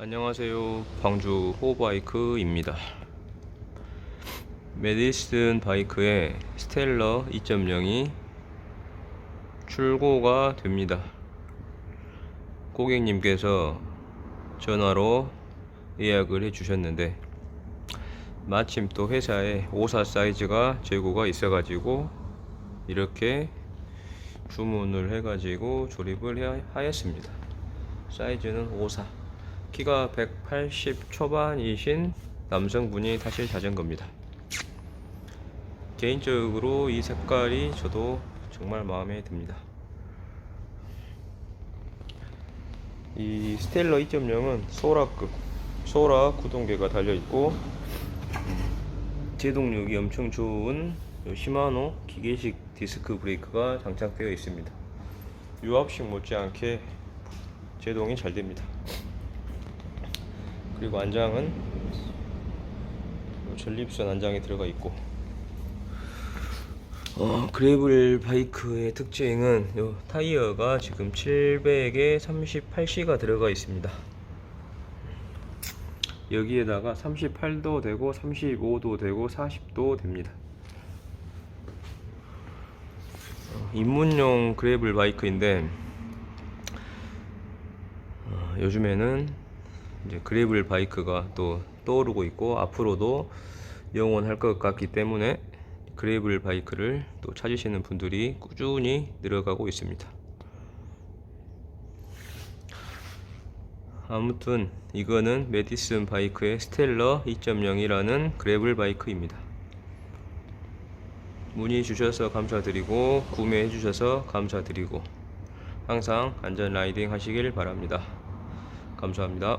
안녕하세요. 광주 호바이크입니다. 메디슨 바이크의 스텔러 2.0이 출고가 됩니다. 고객님께서 전화로 예약을 해 주셨는데 마침 또 회사에 54 사이즈가 재고가 있어 가지고 이렇게 주문을 해 가지고 조립을 해- 하였습니다. 사이즈는 54 키가 180 초반이신 남성분이 타실 자전거입니다. 개인적으로 이 색깔이 저도 정말 마음에 듭니다. 이 스텔러 2.0은 소라급 소라 구동계가 달려 있고 제동력이 엄청 좋은 요 시마노 기계식 디스크 브레이크가 장착되어 있습니다. 유압식 못지않게 제동이 잘 됩니다. 그리고 안장은 요 전립선 안장이 들어가 있고 어, 그레이블 바이크의 특징은 요 타이어가 지금 700에 38C가 들어가 있습니다. 여기에다가 38도 되고 35도 되고 40도 됩니다. 어, 입문용 그레이블 바이크인데 어, 요즘에는 이제 그레이블 바이크가 또 떠오르고 있고 앞으로도 영원할 것 같기 때문에 그레이블 바이크를 또 찾으시는 분들이 꾸준히 늘어가고 있습니다. 아무튼 이거는 메디슨 바이크의 스텔러 2.0이라는 그레이블 바이크입니다. 문의 주셔서 감사드리고 구매해 주셔서 감사드리고 항상 안전 라이딩 하시길 바랍니다. 감사합니다.